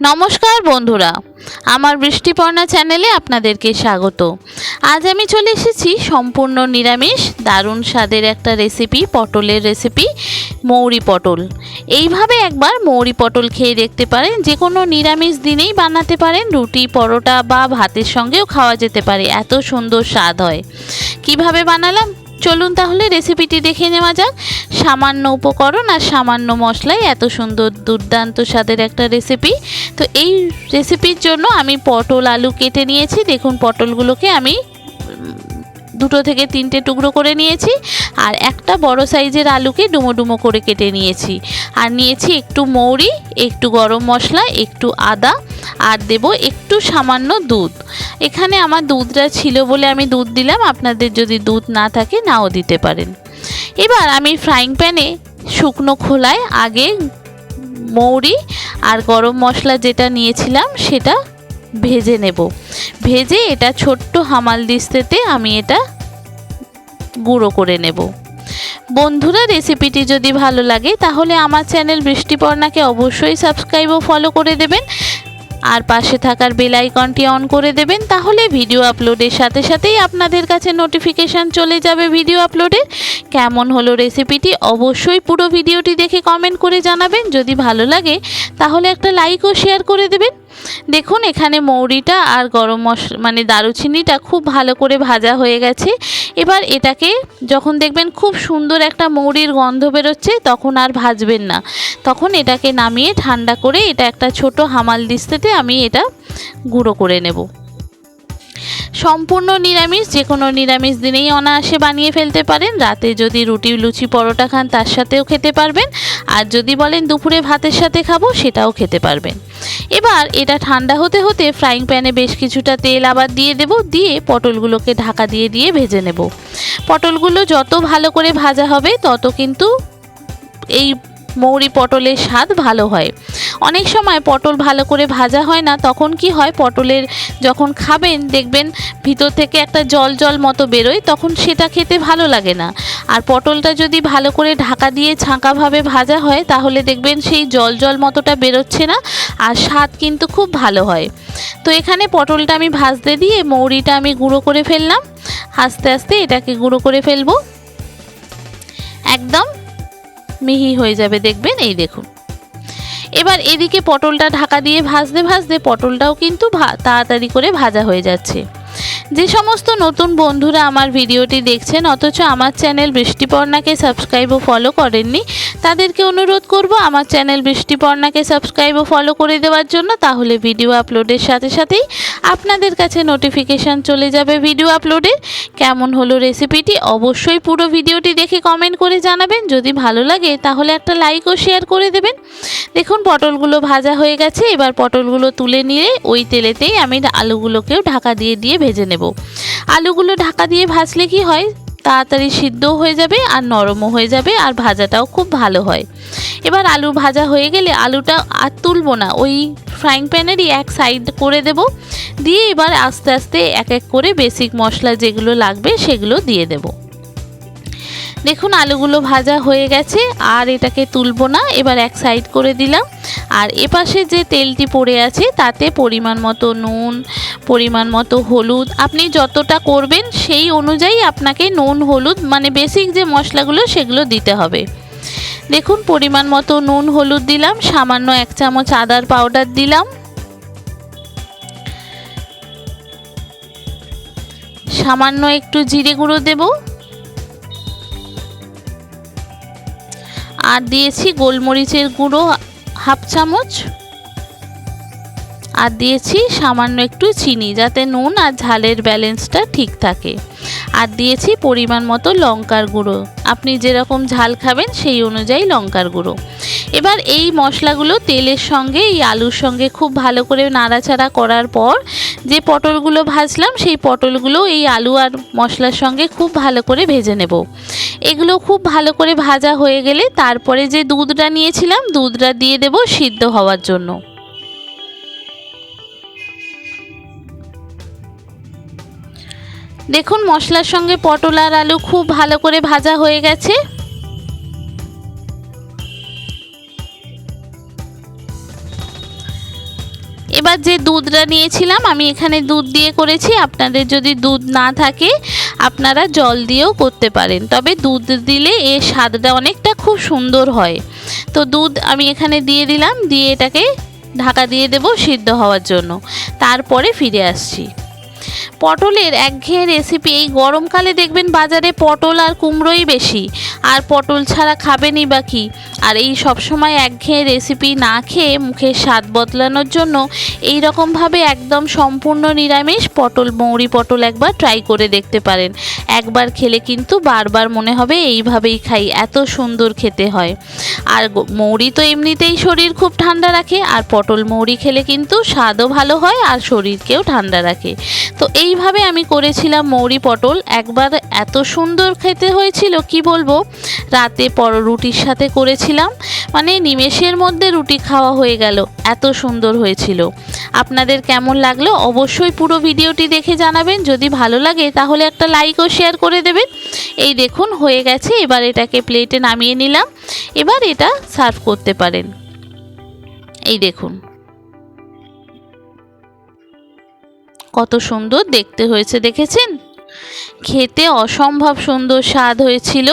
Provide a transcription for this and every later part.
নমস্কার বন্ধুরা, আমার বৃষ্টিপর্ণা চ্যানেলে আপনাদেরকে স্বাগত। আজ আমি চলে এসেছি সম্পূর্ণ নিরামিষ, দারুণ স্বাদের একটা রেসিপি পটলের রেসিপি মৌরি পটল। এইভাবে একবার মৌরি পটল খেয়ে দেখতে পারেন, যে কোনো নিরামিষ দিনেই বানাতে পারেন, রুটি, পরোটা বা ভাতের সঙ্গেও খাওয়া যেতে পারে, এত সুন্দর স্বাদ হয়। কীভাবে বানালাম? চলুন তাহলে রেসিপিটি দেখে নেওয়া যাক। সামান্য উপকরণ আর সামান্য মশলায় এত সুন্দর দুর্দান্ত স্বাদের একটা রেসিপি তো এই রেসিপির জন্য আমি পটল, আলু কেটে নিয়েছি। দেখুন, পটলগুলোকে আমি দুটো থেকে তিনটে টুকরো করে নিয়েছি। আর একটা বড় সাইজের আলুকে ডুমো ডুমো করে কেটে নিয়েছি। আর নিয়েছি একটু মৌরি, একটু গরম মশলা, একটু আদা আর দেব একটু সামান্য দুধ। এখানে আমার দুধটা ছিল বলে আমি দুধ দিলাম, আপনাদের যদি দুধ না থাকে নাও দিতে পারেন। এবার আমি ফ্রাইং প্যানে শুকনো খোলায় আগে মৌরি আর গরম মশলা যেটা নিয়েছিলাম সেটা ভেজে নেব। ভেজে এটা ছোট্ট হামাল দিস্তেতে আমি এটা গুঁড়ো করে নেব। বন্ধুরা রেসিপিটি যদি ভালো লাগে তাহলে আমার চ্যানেল বৃষ্টিপর্ণাকে অবশ্যই সাবস্ক্রাইব ও ফলো করে দেবেন। আর পাশে থাকার বেল আইকনটি অন করে দেবেন, তাহলে ভিডিও আপলোডের সাথে সাথেই আপনাদের কাছে নোটিফিকেশান চলে যাবে ভিডিও আপলোডের। কেমন হলো রেসিপিটি অবশ্যই পুরো ভিডিওটি দেখে কমেন্ট করে জানাবেন। যদি ভালো লাগে, তাহলে একটা লাইক ও শেয়ার করে দেবেন। দেখুন, এখানে মৌরিটা আর গরম মশলা মানে দারুচিনিটা খুব ভালো করে ভাজা হয়ে গেছে। এবার এটাকে যখন দেখবেন খুব সুন্দর একটা মৌরির গন্ধ বেরোচ্ছে, তখন আর ভাজবেন না। তখন এটাকে নামিয়ে ঠান্ডা করে এটা একটা ছোট হামাল দিস্তেতে আমি এটা গুঁড়ো করে নেব। সম্পূর্ণ নিরামিষ যে কোনো নিরামিষ দিনেই অনায়াসে বানিয়ে ফেলতে পারেন। রাতে যদি রুটি, লুচি, পরোটা খান, তার সাথেও খেতে পারবেন। আর যদি বলেন দুপুরে ভাতের সাথে খাব, সেটাও খেতে পারবেন। এবার এটা ঠান্ডা হতে হতে ফ্রাইং প্যানে বেশ কিছুটা তেল আবার দিয়ে দেব। দিয়ে পটলগুলোকে ঢাকা দিয়ে দিয়ে ভেজে নেব। পটলগুলো যত ভালো করে ভাজা হবে, তত কিন্তু এই মৌরি পটলের স্বাদ ভালো হয়। অনেক সময় পটল ভালো করে ভাজা হয় না, তখন কি হয়, পটলের যখন খাবেন, দেখবেন ভিতর থেকে একটা জল জল মতো বেরোয়, তখন সেটা খেতে ভালো লাগে না। আর পটলটা যদি ভালো করে ঢাকা দিয়ে ছাঁকাভাবে ভাজা হয়, তাহলে দেখবেন সেই জল জল মতোটা বেরোচ্ছে না, আর স্বাদ কিন্তু খুব ভালো হয়। তো এখানে পটলটা আমি ভাজতে দিয়ে মৌরিটা আমি গুঁড়ো করে ফেললাম। আস্তে আস্তে এটাকে গুঁড়ো করে ফেলব। একদম মিহি হয়ে যাবে, দেখবেন? এই দেখুন। এবার এদিকে পটলটা ঢাকা দিয়ে ভাজতে ভাজতে পটলটাও কিন্তু তাড়াতাড়ি করে ভাজা হয়ে যাচ্ছে। যে সমস্ত নতুন বন্ধুরা আমার ভিডিওটি দেখছেন, অথচ আমার চ্যানেল বৃষ্টিপর্ণাকে সাবস্ক্রাইব ও ফলো করেননি, তাদেরকে অনুরোধ করব আমার চ্যানেল বৃষ্টিপর্ণাকে সাবস্ক্রাইব ও ফলো করে দেওয়ার জন্য। তাহলে ভিডিও আপলোডের সাথে সাথেই আপনাদের কাছে নোটিফিকেশান চলে যাবে ভিডিও আপলোডের কেমন হলো রেসিপিটি অবশ্যই পুরো ভিডিওটি দেখে কমেন্ট করে জানাবেন। যদি ভালো লাগে তাহলে একটা লাইক ও শেয়ার করে দেবেন। দেখুন, পটলগুলো ভাজা হয়ে গেছে। এবার পটলগুলো তুলে নিয়ে ওই তেলেতেই আমি আলুগুলোকেও ঢাকা দিয়ে দিয়ে ভেজে নেব। আলুগুলো ঢাকা দিয়ে ভাজলে কি হয়? তাড়াতাড়ি সিদ্ধও হয়ে যাবে আর নরমও হয়ে যাবে আর ভাজাটাও খুব ভালো হয়। এবার আলু ভাজা হয়ে গেলে আলুটা আর তুলবো না, ওই ফ্রাইং প্যানেরই এক সাইড করে দেব। দিয়ে এবার আস্তে আস্তে এক এক করে বেসিক মশলা যেগুলো লাগবে সেগুলো দিয়ে দেবো। দেখুন আলুগুলো ভাজা হয়ে গেছে, আর এটাকে তুলবো না, এবার এক সাইড করে দিলাম। আর এপাশে যে তেলটি পড়ে আছে, তাতে পরিমাণ মতো নুন পরিমাণ মতো হলুদ। আপনি যতটা করবেন সেই অনুযায়ী আপনাকে নুন, হলুদ মানে বেসিক যে মশলাগুলো সেগুলো দিতে হবে। দেখুন, পরিমাণ মতো নুন, হলুদ দিলাম, সামান্য এক চামচ আদার পাউডার দিলাম। সামান্য একটু জিরে গুঁড়ো দেবো। আর দিয়েছি গোলমরিচের গুঁড়ো, হাফ চামচ। আর দিয়েছি সামান্য একটু চিনি যাতে নুন আর ঝালের ব্যালেন্সটা ঠিক থাকে। আর দিয়েছি পরিমাণ মতো লঙ্কার গুঁড়ো। আপনি যেরকম ঝাল খাবেন সেই অনুযায়ী লঙ্কার গুঁড়ো। এবার এই মশলাগুলো তেলের সঙ্গে, এই আলুর সঙ্গে খুব ভালো করে নাড়াচাড়া করার পর যে পটলগুলো ভাজলাম, সেই পটলগুলো এই আলু আর মশলার সঙ্গে খুব ভালো করে ভেজে নেব। এগুলো খুব ভালো করে ভাজা হয়ে গেলে তারপরে যে দুধটা নিয়েছিলাম, দুধটা দিয়ে দেব সিদ্ধ হওয়ার জন্য। দেখুন, মশলার সঙ্গে পটল আর আলু খুব ভালো করে ভাজা হয়ে গেছে। এবার যে দুধটা নিয়েছিলাম, আমি এখানে দুধ দিয়ে করেছি। আপনাদের যদি দুধ না থাকে, আপনারা জল দিয়েও করতে পারেন। তবে দুধ দিলে এর স্বাদটা অনেকটা খুব সুন্দর হয়। তো দুধ আমি এখানে দিয়ে দিলাম, দিয়ে এটাকে ঢাকা দিয়ে দেব সিদ্ধ হওয়ার জন্য। তারপরে ফিরে আসছি। পটলের একঘেয়ে রেসিপি এই গরমকালে দেখবেন বাজারে পটল আর কুমড়োই বেশি। আর পটল ছাড়া খাবেনই বা কি? আর এই সবসময় একঘেয়ে রেসিপি না খেয়ে মুখের স্বাদ বদলানোর জন্য এই রকমভাবে একদম সম্পূর্ণ নিরামিষ পটল, মৌরি পটল একবার ট্রাই করে দেখতে পারেন। একবার খেলে কিন্তু বারবার মনে হবে এইভাবেই খাই, এত সুন্দর খেতে হয়। আর মৌরি তো এমনিতেই শরীর খুব ঠান্ডা রাখে, আর পটল মৌরি খেলে কিন্তু স্বাদও ভালো হয়, আর শরীরকেও ঠান্ডা রাখে। তো এইভাবে আমি করেছিলাম মৌরি পটল। একবার এত সুন্দর খেতে হয়েছিল, কি বলব? রাতে পর রুটির সাথে করেছিলাম মানে নিমেষের মধ্যে রুটি খাওয়া হয়ে গেল, এত সুন্দর হয়েছিল। আপনাদের কেমন লাগল? অবশ্যই পুরো ভিডিওটি দেখে জানাবেন। যদি ভালো লাগে তাহলে একটা লাইক ও শেয়ার করে দেবেন। এই দেখুন, হয়ে গেছে। এবার এটাকে প্লেটে নামিয়ে নিলাম। এবার এটা সার্ভ করতে পারেন। এই দেখুন। কত সুন্দর দেখতে হয়েছে, দেখেছেন? খেতে অসম্ভব সুন্দর স্বাদ হয়েছিল।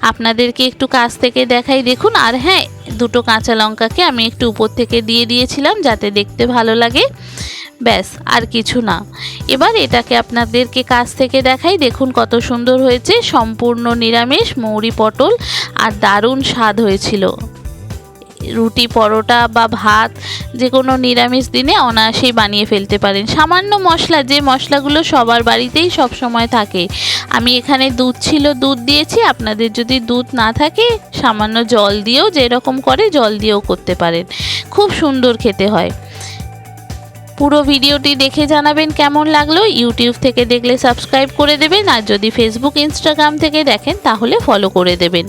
আপনাদেরকে একটু কাছ থেকে দেখাই। দেখুন, আর হ্যাঁ দুটো কাঁচা লঙ্কাকে আমি একটু উপর থেকে দিয়ে দিয়েছিলাম যাতে দেখতে ভালো লাগে। ব্যাস, আর কিছু না। এবার এটাকে আপনাদেরকে কাছ থেকে দেখাই। দেখুন কত সুন্দর হয়েছে। সম্পূর্ণ নিরামিষ, মৌরি পটল আর দারুণ স্বাদ হয়েছিল। রুটি, পরোটা বা ভাত যে কোনো নিরামিষ দিনে অনায়াসেই বানিয়ে ফেলতে পারেন। সামান্য মশলা, যে মশলাগুলো সবার বাড়িতেই সব সময় থাকে। আমি এখানে দুধ ছিল, দুধ দিয়েছি। আপনাদের যদি দুধ না থাকে, সামান্য জল দিয়েও যেরকম করে জল দিয়েও করতে পারেন। খুব সুন্দর খেতে হয়। পুরো ভিডিওটি দেখে জানাবেন কেমন লাগল। ইউটিউব থেকে দেখলে সাবস্ক্রাইব করে দেবেন। আর যদি ফেসবুক ইনস্টাগ্রাম থেকে দেখেন, তাহলে ফলো করে দেবেন।